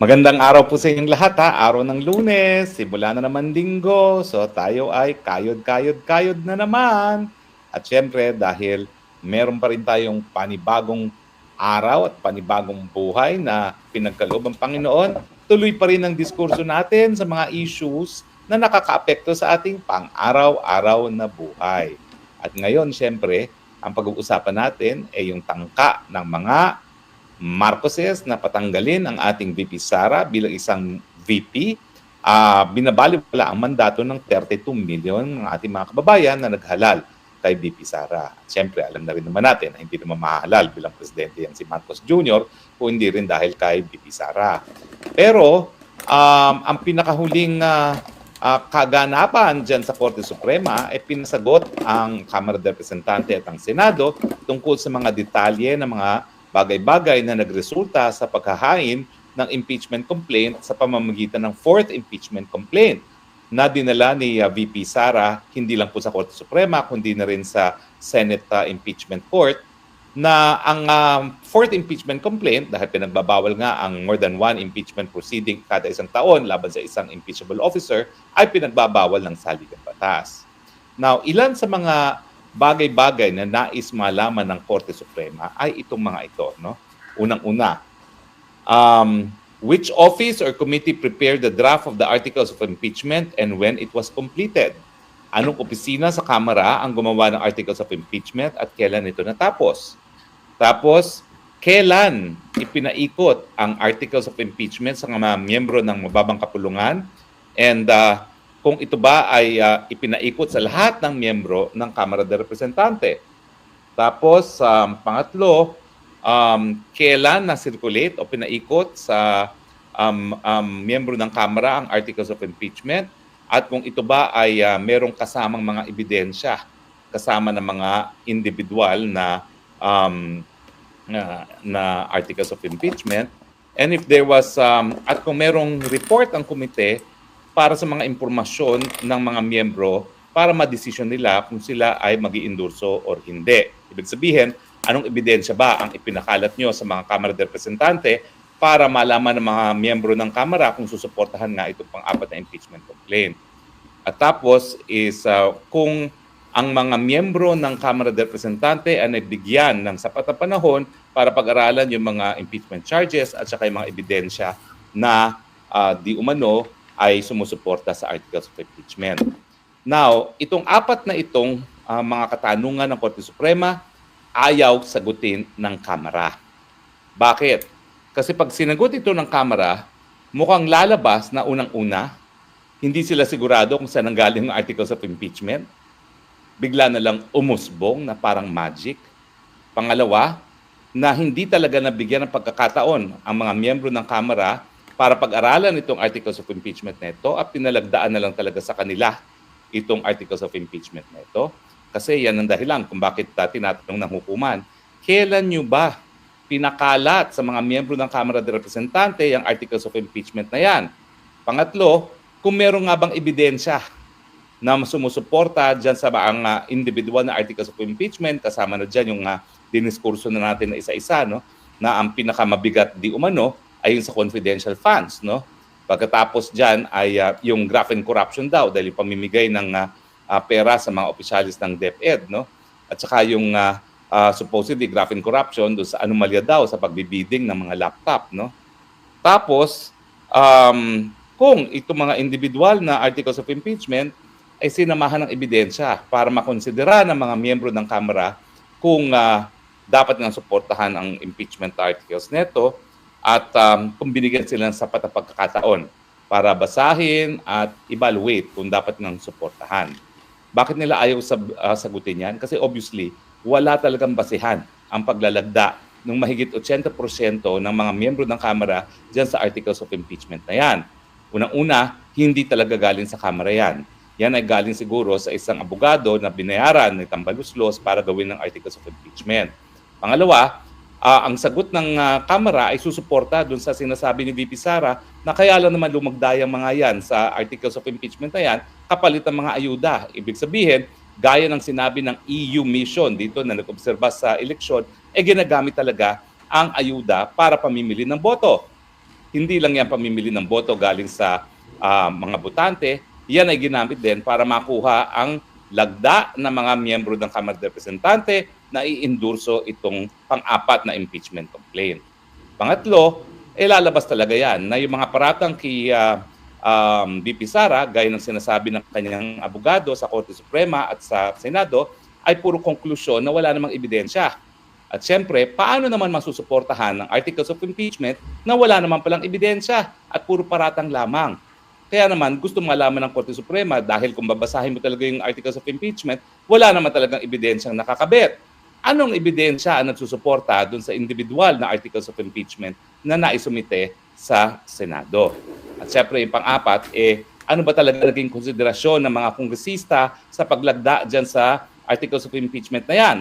Magandang araw po sa inyong lahat ha. Araw ng lunes, simula na naman linggo. So tayo ay kayod, kayod, kayod na naman. At syempre dahil meron pa rin tayong panibagong araw at panibagong buhay na pinagkaloob ng Panginoon, tuloy pa rin ang diskurso natin sa mga issues na nakakaapekto sa ating pang-araw-araw na buhay. At ngayon, syempre, ang pag-uusapan natin ay yung tangka ng mga Marcoses na patanggalin ang ating VP Sara bilang isang VP. Ah, binabali pala ang mandato ng 32 million ng ating mga kababayan na naghalal kay VP Sara. Siyempre, alam na rin naman natin na hindi naman mahalal bilang presidente yan si Marcos Jr. kung hindi rin dahil kay VP Sara. Pero, um, ang pinakahuling ah, ah, kaganapan dyan sa Korte Suprema ay pinasagot ang Kamara de Representante at ang Senado tungkol sa mga detalye ng mga bagay-bagay na nagresulta sa paghahain ng impeachment complaint sa pamamagitan ng fourth impeachment complaint na dinala ni uh, VP Sara hindi lang po sa Korte Suprema kundi na rin sa Senate uh, Impeachment Court na ang um, fourth impeachment complaint dahil pinagbabawal nga ang more than one impeachment proceeding kada isang taon laban sa isang impeachable officer ay pinagbabawal ng saligang batas. Now, ilan sa mga bagay-bagay na nais malaman ng Korte Suprema ay itong mga ito. No? Unang-una, um, which office or committee prepared the draft of the articles of impeachment and when it was completed? Anong opisina sa Kamara ang gumawa ng articles of impeachment at kailan ito natapos? Tapos, kailan ipinaikot ang articles of impeachment sa mga miyembro ng mababang kapulungan? And uh, kung ito ba ay uh, ipinaikot sa lahat ng miyembro ng Kamara de Representante. Tapos, um, pangatlo, um, kailan na-circulate o pinaikot sa um, um, miyembro ng Kamara ang Articles of Impeachment at kung ito ba ay uh, merong kasamang mga ebidensya kasama ng mga individual na um, na, na articles of impeachment and if there was um, at kung merong report ang komite para sa mga impormasyon ng mga miyembro para ma-decision nila kung sila ay mag endorso or hindi. Ibig sabihin, anong ebidensya ba ang ipinakalat nyo sa mga Kamara de Representante para malaman ng mga miyembro ng Kamara kung susuportahan nga itong pang-apat na impeachment complaint. At tapos is uh, kung ang mga miyembro ng Kamara de Representante ay nabigyan ng sapat na panahon para pag-aralan yung mga impeachment charges at saka yung mga ebidensya na uh, di umano ay sumusuporta sa articles of impeachment. Now, itong apat na itong uh, mga katanungan ng Korte Suprema ayaw sagutin ng Kamara. Bakit? Kasi pag sinagot ito ng Kamara, mukhang lalabas na unang-una, hindi sila sigurado kung saan nanggaling ang articles of impeachment. Bigla na lang umusbong na parang magic. Pangalawa, na hindi talaga nabigyan ng pagkakataon ang mga miyembro ng Kamara para pag-aralan itong articles of impeachment na ito at pinalagdaan na lang talaga sa kanila itong articles of impeachment na ito. Kasi yan ang dahilan kung bakit uh, tinatanong ng hukuman, kailan nyo ba pinakalat sa mga miyembro ng Kamara de Representante ang articles of impeachment na yan? Pangatlo, kung meron nga bang ebidensya na sumusuporta dyan sa ang uh, individual na articles of impeachment, kasama na dyan yung uh, diniskurso na natin na isa-isa, no? na ang pinakamabigat di umano ay yung sa confidential funds. No? Pagkatapos dyan ay uh, yung graft and corruption daw dahil yung pamimigay ng uh, pera sa mga opisyalis ng DepEd. No? At saka yung uh, uh, supposedly graft and corruption do sa anomalya daw sa pagbibiding ng mga laptop. No? Tapos, um, kung itong mga individual na articles of impeachment ay sinamahan ng ebidensya para makonsidera ng mga miyembro ng Kamara kung uh, dapat nga suportahan ang impeachment articles neto at um, kung binigyan sila ng sapat na pagkakataon para basahin at evaluate kung dapat nang suportahan. Bakit nila ayaw sab- uh, sagutin yan? Kasi obviously, wala talagang basihan ang paglalagda ng mahigit 80% ng mga miyembro ng Kamara dyan sa articles of impeachment na yan. Unang-una, hindi talaga galing sa Kamara yan. Yan ay galing siguro sa isang abogado na binayaran ng Tambaluslos para gawin ng articles of impeachment. Pangalawa, uh, ang sagot ng uh, ay susuporta doon sa sinasabi ni VP Sara na kaya lang naman lumagday ang mga yan sa articles of impeachment na yan kapalit ng mga ayuda. Ibig sabihin, gaya ng sinabi ng EU mission dito na nag-obserba sa eleksyon, eh ginagamit talaga ang ayuda para pamimili ng boto. hindi lang yan pamimili ng boto galing sa ah, mga botante, yan ay ginamit din para makuha ang lagda ng mga miyembro ng Kamara Representante na iindurso itong pang-apat na impeachment complaint. Pangatlo, eh lalabas talaga yan na yung mga paratang kay ah, um, BP Sara, gaya ng sinasabi ng kanyang abogado sa Korte Suprema at sa Senado, ay puro konklusyon na wala namang ebidensya. At siyempre, paano naman masusuportahan ng articles of impeachment na wala naman palang ebidensya at puro paratang lamang? Kaya naman, gusto malaman ng Korte Suprema dahil kung babasahin mo talaga yung articles of impeachment, wala naman talagang ebidensyang nakakabit. Anong ebidensya ang nagsusuporta dun sa individual na articles of impeachment na naisumite sa Senado? At syempre, yung pang-apat, eh, ano ba talaga naging konsiderasyon ng mga kongresista sa paglagda dyan sa articles of impeachment na yan?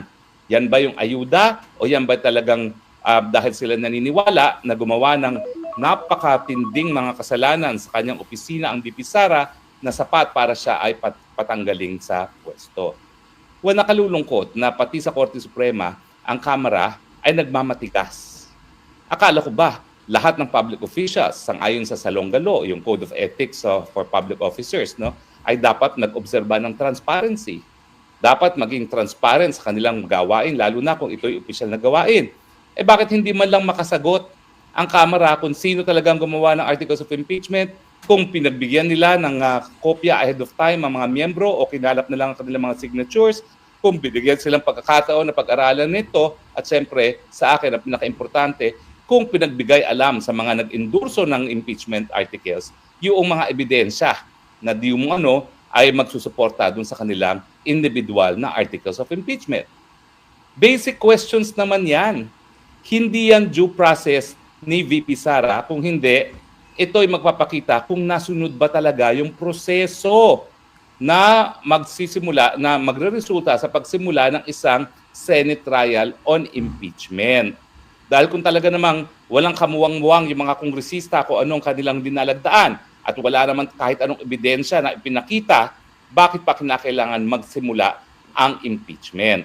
Yan ba yung ayuda o yan ba talagang ah, dahil sila naniniwala na gumawa ng napakatinding mga kasalanan sa kanyang opisina ang BP Sara na sapat para siya ay pat- patanggaling sa pwesto. Well, nakalulungkot na pati sa Korte Suprema, ang Kamara ay nagmamatigas. Akala ko ba, lahat ng public officials, sangayon sa Salongalo, yung Code of Ethics for Public Officers, no, ay dapat nag-obserba ng transparency. Dapat maging transparent sa kanilang gawain, lalo na kung ito'y opisyal na gawain. Eh bakit hindi man lang makasagot ang Kamara kung sino talagang gumawa ng articles of impeachment, kung pinagbigyan nila ng ah, kopya ahead of time ang mga miyembro o kinalap na lang ang kanilang mga signatures, kung binigyan silang pagkakataon na pag-aralan nito, at siyempre, sa akin, ang pinaka-importante, kung pinagbigay alam sa mga nag-endurso ng impeachment articles, yung mga ebidensya na di mo ano ay magsusuporta dun sa kanilang individual na articles of impeachment. Basic questions naman yan. Hindi yan due process ni VP Sara. Kung hindi, ito'y magpapakita kung nasunod ba talaga yung proseso na magsisimula, na magre-resulta sa pagsimula ng isang Senate trial on impeachment. Dahil kung talaga namang walang kamuwang-muwang yung mga kongresista kung anong kanilang dinalagdaan at wala naman kahit anong ebidensya na ipinakita, bakit pa kinakailangan magsimula ang impeachment?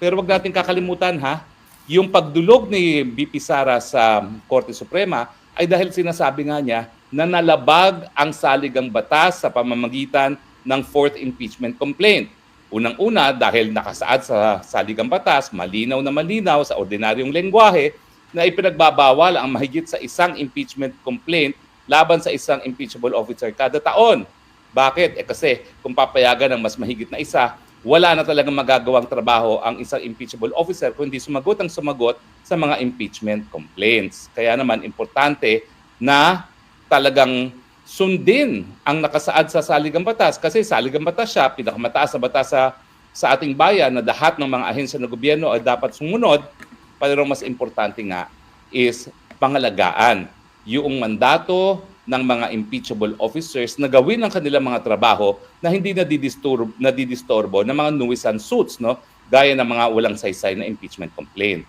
Pero wag natin kakalimutan ha, yung pagdulog ni BP Sara sa Korte Suprema ay dahil sinasabi nga niya na nalabag ang saligang batas sa pamamagitan ng fourth impeachment complaint. Unang-una dahil nakasaad sa saligang batas, malinaw na malinaw sa ordinaryong lengguwahe na ipinagbabawal ang mahigit sa isang impeachment complaint laban sa isang impeachable officer kada taon. Bakit? Eh kasi kung papayagan ng mas mahigit na isa, wala na talagang magagawang trabaho ang isang impeachable officer kundi sumagot ang sumagot sa mga impeachment complaints. Kaya naman importante na talagang sundin ang nakasaad sa saligang batas kasi saligang batas siya, pinakamataas na batas sa, sa ating bayan na lahat ng mga ahensya ng gobyerno ay dapat sumunod. Pero mas importante nga is pangalagaan yung mandato ng mga impeachable officers na gawin ang kanilang mga trabaho na hindi nadidisturbo, nadidistorbo ng mga nuisance suits, no? gaya ng mga walang saysay na impeachment complaint.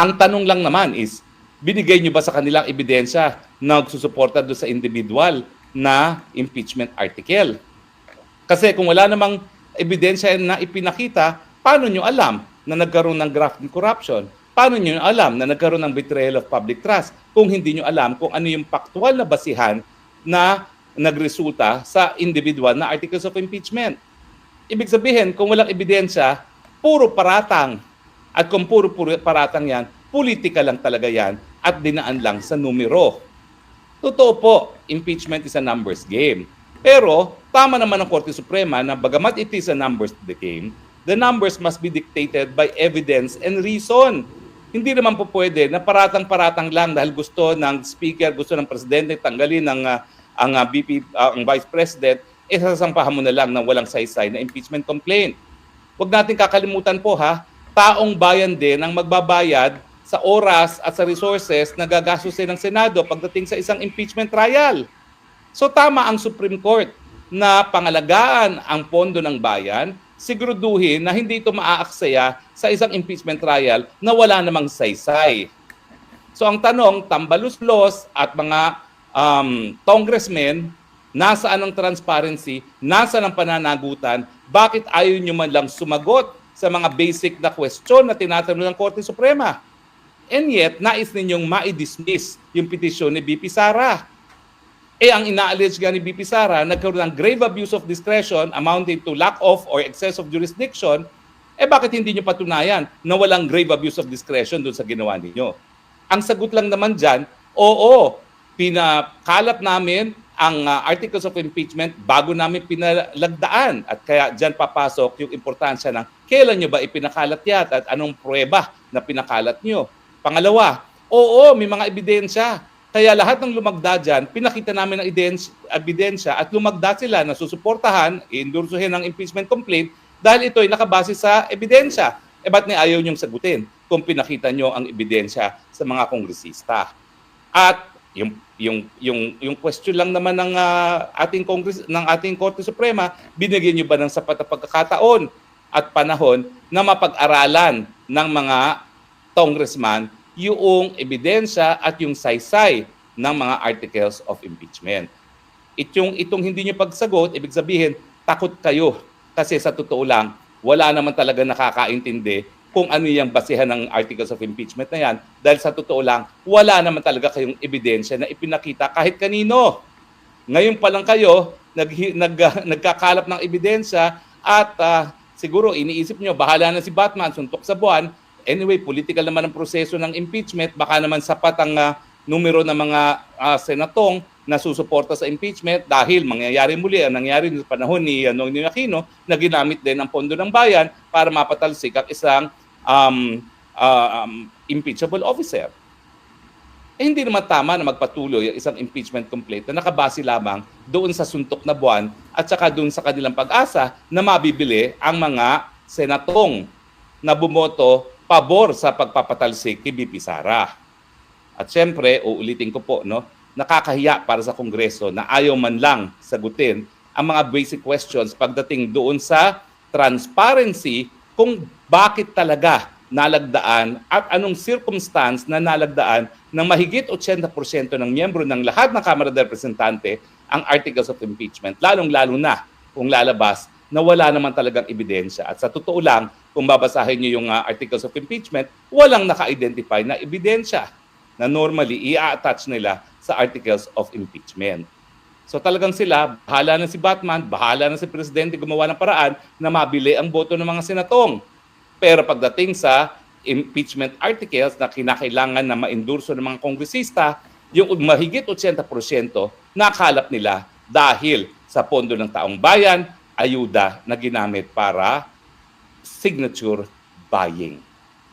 Ang tanong lang naman is, binigay niyo ba sa kanilang ebidensya na nagsusuporta doon sa individual na impeachment article? Kasi kung wala namang ebidensya na ipinakita, paano nyo alam na nagkaroon ng graft and corruption? Paano nyo alam na nagkaroon ng betrayal of public trust kung hindi nyo alam kung ano yung faktual na basihan na nagresulta sa individual na articles of impeachment? Ibig sabihin, kung walang ebidensya, puro paratang. At kung puro, puro paratang yan, politika lang talaga yan at dinaan lang sa numero. Totoo po, impeachment is a numbers game. Pero tama naman ang Korte Suprema na bagamat it is a numbers game, the numbers must be dictated by evidence and reason. Hindi naman po pwede na paratang-paratang lang dahil gusto ng speaker, gusto ng presidente tanggalin ang ah, ang ah, VP ah, ang vice president, eh mo na lang ng walang saysay na impeachment complaint. Huwag natin kakalimutan po ha, taong bayan din ang magbabayad sa oras at sa resources na gagastusin ng Senado pagdating sa isang impeachment trial. So tama ang Supreme Court na pangalagaan ang pondo ng bayan, siguraduhin na hindi ito maaaksaya sa isang impeachment trial na wala namang saysay. So ang tanong, tambaluslos at mga um, congressmen, nasaan ang transparency, nasaan ang pananagutan, bakit ayaw nyo man lang sumagot sa mga basic na question na tinatanong ng Korte Suprema? And yet, nais ninyong ma-dismiss yung petisyon ni BP Sara. Eh, ang ina-allege nga ni BP Sara, nagkaroon ng grave abuse of discretion amounting to lack of or excess of jurisdiction, eh bakit hindi nyo patunayan na walang grave abuse of discretion doon sa ginawa ninyo? Ang sagot lang naman dyan, oo, pinakalat namin ang uh, articles of impeachment bago namin pinalagdaan. At kaya dyan papasok yung importansya ng kailan nyo ba ipinakalat yan at anong prueba na pinakalat nyo. Pangalawa, oo, may mga ebidensya. Kaya lahat ng lumagda dyan, pinakita namin ang ebidensya at lumagda sila na susuportahan, iendursuhin ang impeachment complaint dahil ito ay nakabase sa ebidensya. E ba't ni ayaw niyong sagutin kung pinakita niyo ang ebidensya sa mga kongresista? At yung yung yung yung question lang naman ng ah, ating Congress ng ating Korte Suprema, binigyan niyo ba ng sapat na pagkakataon at panahon na mapag-aralan ng mga congressman yung ebidensya at yung saysay ng mga articles of impeachment. Itong itong hindi niyo pagsagot, ibig sabihin takot kayo kasi sa totoo lang wala naman talaga nakakaintindi kung ano yung basihan ng articles of impeachment na yan. Dahil sa totoo lang, wala naman talaga kayong ebidensya na ipinakita kahit kanino. Ngayon pa lang kayo, nag, nag, nagkakalap ng ebidensya at ah, siguro iniisip nyo, bahala na si Batman, suntok sa buwan. Anyway, political naman ang proseso ng impeachment. Baka naman sapat ang ah, numero ng mga ah, senatong na susuporta sa impeachment dahil mangyayari muli ang nangyari sa panahon ni uh, Noynoy Aquino na ginamit din ang pondo ng bayan para mapatalsik ang isang um, uh, um, impeachable officer. Eh, hindi naman tama na magpatuloy ang isang impeachment complaint na nakabase lamang doon sa suntok na buwan at saka doon sa kanilang pag-asa na mabibili ang mga senatong na bumoto pabor sa pagpapatalsik kay BP Sara. At syempre, uulitin ko po, no, nakakahiya para sa Kongreso na ayaw man lang sagutin ang mga basic questions pagdating doon sa transparency kung bakit talaga nalagdaan at anong circumstance na nalagdaan ng mahigit 80% ng miyembro ng lahat ng Kamara de Representante ang articles of impeachment, lalong-lalo na kung lalabas na wala naman talagang ebidensya. At sa totoo lang, kung babasahin niyo yung uh, articles of impeachment, walang naka-identify na ebidensya na normally i-attach nila sa articles of impeachment. So talagang sila, bahala na si Batman, bahala na si Presidente gumawa ng paraan na mabili ang boto ng mga senatong. Pero pagdating sa impeachment articles na kinakailangan na maendurso ng mga kongresista, yung mahigit 80% nakalap nila dahil sa pondo ng taong bayan, ayuda na ginamit para signature buying.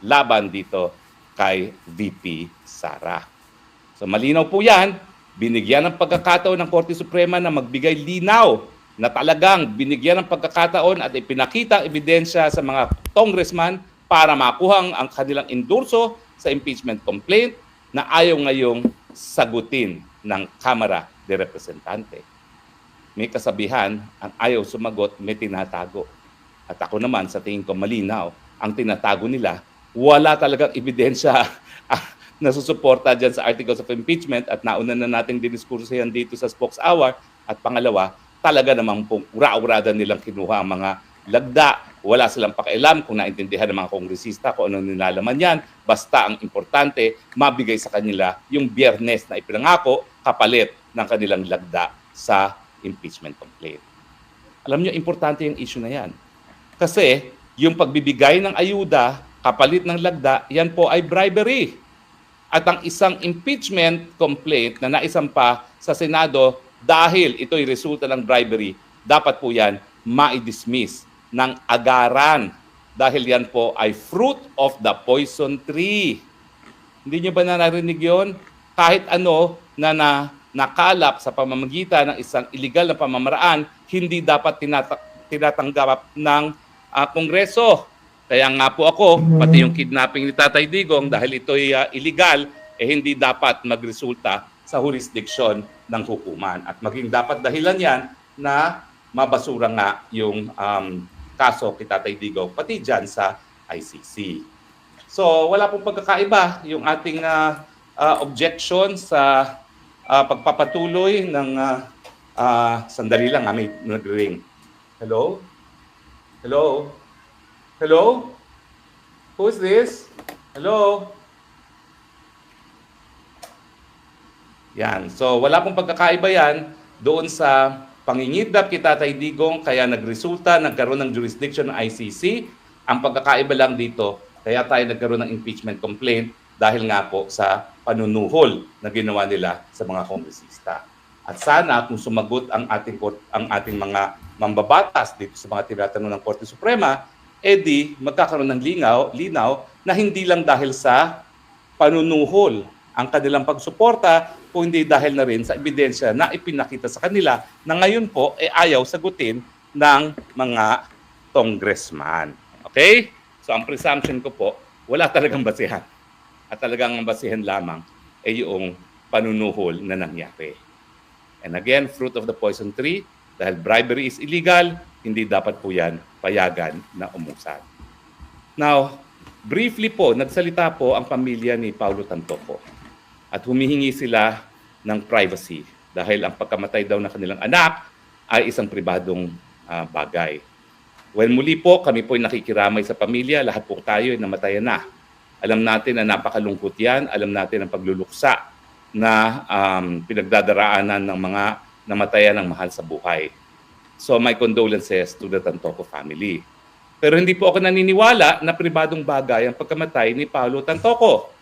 Laban dito kay VP Sara. So malinaw po yan, binigyan ng pagkakataon ng Korte Suprema na magbigay linaw na talagang binigyan ng pagkakataon at ipinakita ebidensya sa mga congressman para makuha ang kanilang endorso sa impeachment complaint na ayaw ngayong sagutin ng Kamara de Representante. May kasabihan, ang ayaw sumagot, may tinatago. At ako naman, sa tingin ko malinaw, ang tinatago nila, wala talagang ebidensya na susuporta dyan sa articles of impeachment at nauna na nating didiskurso yan dito sa spokes hour. At pangalawa, talaga namang pong ura-urada nilang kinuha ang mga lagda. Wala silang pakialam kung naintindihan ng mga kongresista kung anong nilalaman yan. Basta ang importante, mabigay sa kanila yung biyernes na ipinangako kapalit ng kanilang lagda sa impeachment complaint. Alam nyo, importante yung issue na yan. Kasi yung pagbibigay ng ayuda kapalit ng lagda, yan po ay bribery. At ang isang impeachment complaint na naisampa sa Senado dahil ito'y resulta ng bribery, dapat po yan ma-dismiss ng agaran dahil yan po ay fruit of the poison tree. Hindi nyo ba narinig yon? Kahit ano na, na nakalap sa pamamagitan ng isang illegal na pamamaraan, hindi dapat tinata- tinatanggap ng ah, Kongreso. Kaya nga po ako, pati yung kidnapping ni Tatay Digong, dahil ito'y uh, illegal, eh hindi dapat magresulta sa jurisdiction ng hukuman. At maging dapat dahilan yan na mabasura nga yung um, kaso kay Tatay Digong, pati dyan sa ICC. So wala pong pagkakaiba yung ating uh, uh, objection sa uh, pagpapatuloy ng uh, uh, sandali lang, may nag-ring. Hello? Hello? Hello? Who's this? Hello? Yan. So wala pong pagkakaiba yan doon sa pangingidap kita Tatay Digong kaya nagresulta, nagkaroon ng jurisdiction ng ICC. Ang pagkakaiba lang dito, kaya tayo nagkaroon ng impeachment complaint dahil nga po sa panunuhol na ginawa nila sa mga kongresista. At sana kung sumagot ang ating ang ating mga mambabatas dito sa mga tinatanong ng Korte Suprema, edi magkakaroon ng lingaw, linaw na hindi lang dahil sa panunuhol ang kanilang pagsuporta kung hindi dahil na rin sa ebidensya na ipinakita sa kanila na ngayon po ay ayaw sagutin ng mga congressman. Okay? So ang presumption ko po, wala talagang basihan. At talagang ang basihan lamang ay yung panunuhol na nangyari. And again, fruit of the poison tree, dahil bribery is illegal, hindi dapat po yan payagan na umusad. Now, briefly po, nagsalita po ang pamilya ni Paulo Tantoco at humihingi sila ng privacy dahil ang pagkamatay daw ng kanilang anak ay isang pribadong ah, bagay. Well, muli po, kami po ay nakikiramay sa pamilya. Lahat po tayo ay namatayan na. Alam natin na napakalungkot yan. Alam natin ang pagluluksa na um, pinagdadaraanan ng mga namatayan ng mahal sa buhay. So my condolences to the Tantoco family. Pero hindi po ako naniniwala na pribadong bagay ang pagkamatay ni Paulo Tantoco.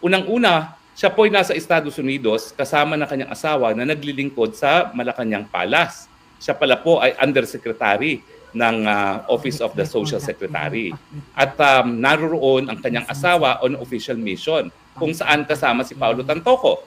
Unang-una, siya po ay nasa Estados Unidos kasama ng kanyang asawa na naglilingkod sa Malacanang Palace. Siya pala po ay undersecretary ng ah, Office of the Social Secretary. At um, naroroon ang kanyang asawa on official mission kung saan kasama si Paulo Tantoco.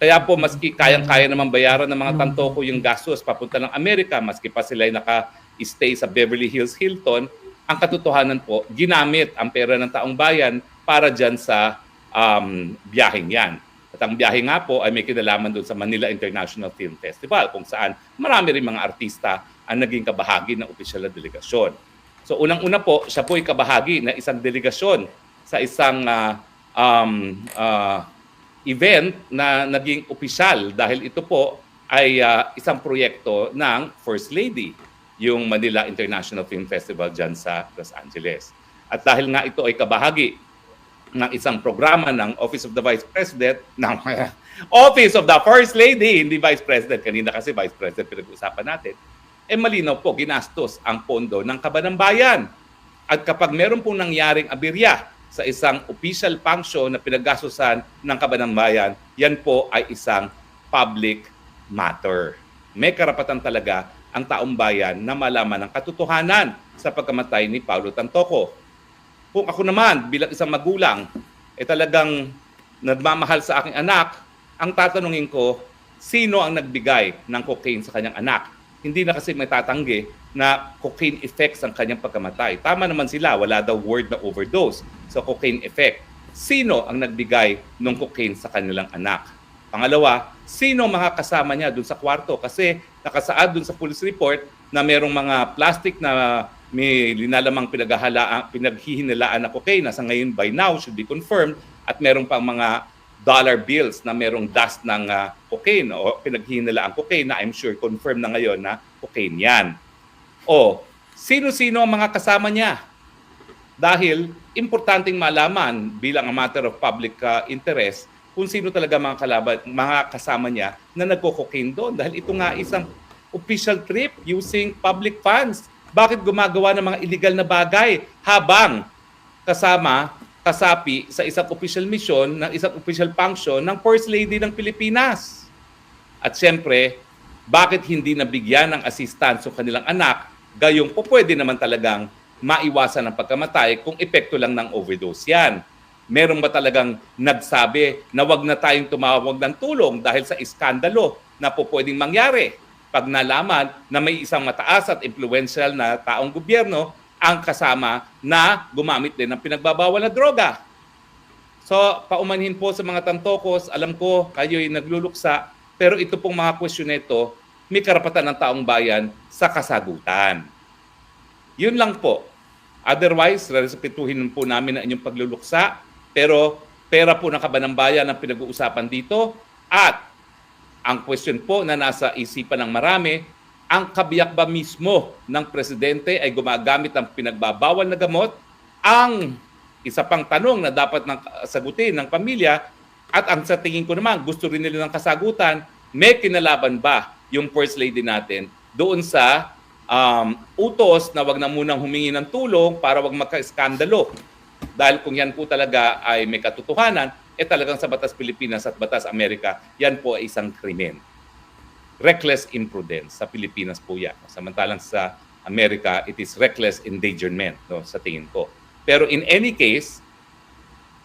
Kaya po maski kayang-kaya naman bayaran ng mga Tantoco yung gastos papunta ng Amerika, maski pa sila ay naka-stay sa Beverly Hills Hilton, ang katotohanan po, ginamit ang pera ng taong bayan para dyan sa um, biyaheng yan. At ang biyahe nga po ay may kinalaman doon sa Manila International Film Festival kung saan marami rin mga artista ang naging kabahagi ng opisyal na delegasyon. So unang-una po, siya po ay kabahagi na isang delegasyon sa isang ah, um, ah, event na naging opisyal dahil ito po ay ah, isang proyekto ng First Lady, yung Manila International Film Festival dyan sa Los Angeles. At dahil nga ito ay kabahagi ng isang programa ng Office of the Vice President, ng Office of the First Lady, hindi Vice President, kanina kasi Vice President pinag-usapan natin, eh malinaw po, ginastos ang pondo ng kabanang bayan. At kapag meron pong nangyaring abirya sa isang official function na pinaggastusan ng kabanang bayan, yan po ay isang public matter. May karapatan talaga ang taong bayan na malaman ang katotohanan sa pagkamatay ni Paulo Tantoco. Kung ako naman bilang isang magulang, eh talagang nagmamahal sa aking anak, ang tatanungin ko, sino ang nagbigay ng cocaine sa kanyang anak? Hindi na kasi may tatanggi na cocaine effects ang kanyang pagkamatay. Tama naman sila, wala daw word na overdose. So cocaine effect. Sino ang nagbigay ng cocaine sa kanilang anak? Pangalawa, sino mga kasama niya dun sa kwarto? Kasi nakasaad dun sa police report na merong mga plastic na may linalamang pinaghihinalaan na cocaine na ngayon by now should be confirmed at merong pang mga dollar bills na merong dust ng ah, cocaine o pinaghihinalaan cocaine na I'm sure confirmed na ngayon na cocaine yan. O, sino-sino ang mga kasama niya? Dahil importanteng malaman bilang a matter of public ah, interest kung sino talaga mga kalaban, mga kasama niya na nagko-cocaine doon dahil ito nga isang official trip using public funds. Bakit gumagawa ng mga illegal na bagay habang kasama kasapi sa isang official mission ng isang official function ng First Lady ng Pilipinas? At siyempre, bakit hindi nabigyan ng assistance yung kanilang anak gayong po pwede naman talagang maiwasan ang pagkamatay kung epekto lang ng overdose yan. Meron ba talagang nagsabi na wag na tayong tumawag ng tulong dahil sa iskandalo na po pwedeng mangyari pag nalaman na may isang mataas at influential na taong gobyerno ang kasama na gumamit din ng pinagbabawal na droga. So, paumanhin po sa mga tantokos, alam ko kayo'y nagluluksa, pero ito pong mga question nito, may karapatan ng taong bayan sa kasagutan. Yun lang po. Otherwise, respetuhin po namin ang inyong pagluluksa, pero pera po ng kabanang bayan ang pinag-uusapan dito at ang question po na nasa isipan ng marami, ang kabiyak ba mismo ng presidente ay gumagamit ng pinagbabawal na gamot? Ang isa pang tanong na dapat nang sagutin ng pamilya, At ang sa tingin ko naman, gusto rin nila ng kasagutan, may kinalaban ba yung First Lady natin doon sa um, utos na wag na munang humingi ng tulong para wag magka-skandalo. Dahil kung yan po talaga ay may katotohanan, eh talagang sa Batas Pilipinas at Batas Amerika, yan po ay isang krimen. Reckless imprudence. Sa Pilipinas po yan. Samantalang sa Amerika, it is reckless endangerment, no, sa tingin ko. Pero in any case,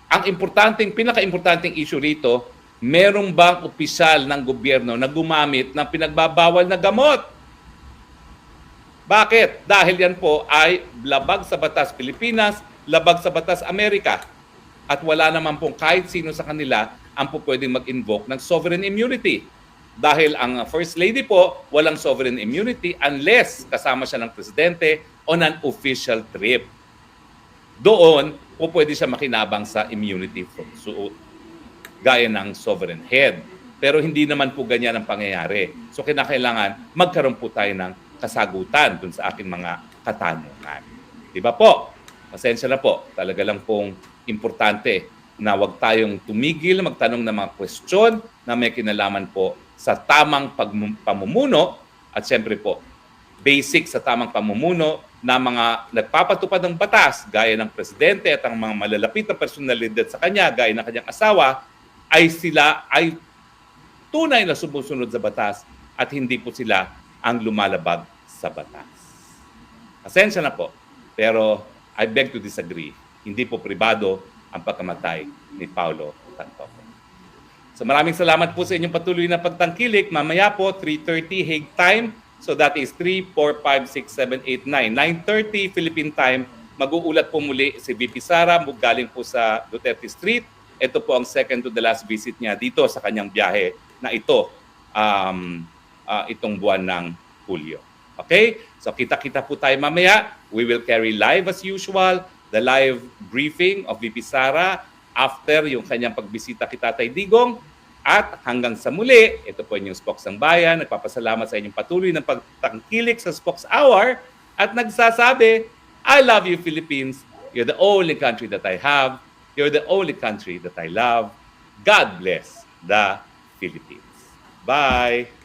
ang importanteng, pinaka-importanting issue rito, merong bang opisyal ng gobyerno na gumamit ng pinagbabawal na gamot? Bakit? Dahil yan po ay labag sa batas Pilipinas, labag sa batas Amerika. At wala naman pong kahit sino sa kanila ang po pwedeng mag-invoke ng sovereign immunity. Dahil ang First Lady po, walang sovereign immunity unless kasama siya ng presidente on an official trip. Doon, po pwede siya makinabang sa immunity from suot gaya ng sovereign head. Pero hindi naman po ganyan ang pangyayari. So kinakailangan magkaroon po tayo ng kasagutan dun sa aking mga katanungan. Di ba po? Pasensya na po. Talaga lang pong importante na wag tayong tumigil magtanong ng mga kwestiyon na may kinalaman po sa tamang pamumuno at siyempre po, basic sa tamang pamumuno na mga nagpapatupad ng batas gaya ng presidente at ang mga malalapit na personalidad sa kanya gaya ng kanyang asawa ay sila ay tunay na sumusunod sa batas at hindi po sila ang lumalabag sa batas. Pasensya na po, pero I beg to disagree. Hindi po pribado ang pagkamatay ni Paulo Tantoco. So maraming salamat po sa inyong patuloy na pagtangkilik. Mamaya po, 3.30 Hague time. So that is 3, 4, 5, 6, 7, 8, 9. 9.30 Philippine time. Mag-uulat po muli si VP Sara galing po sa Duterte Street. Ito po ang second to the last visit niya dito sa kanyang biyahe na ito um, ah, itong buwan ng Hulyo. Okay? So kita-kita po tayo mamaya. We will carry live as usual the live briefing of VP Sara after yung kanyang pagbisita kay Tatay Digong. At hanggang sa muli, ito po yung Spokes ng Bayan. Nagpapasalamat sa inyong patuloy ng pagtangkilik sa Spokes Hour at nagsasabi, I love you Philippines. You're the only country that I have. You're the only country that I love. God bless the Philippines. Bye!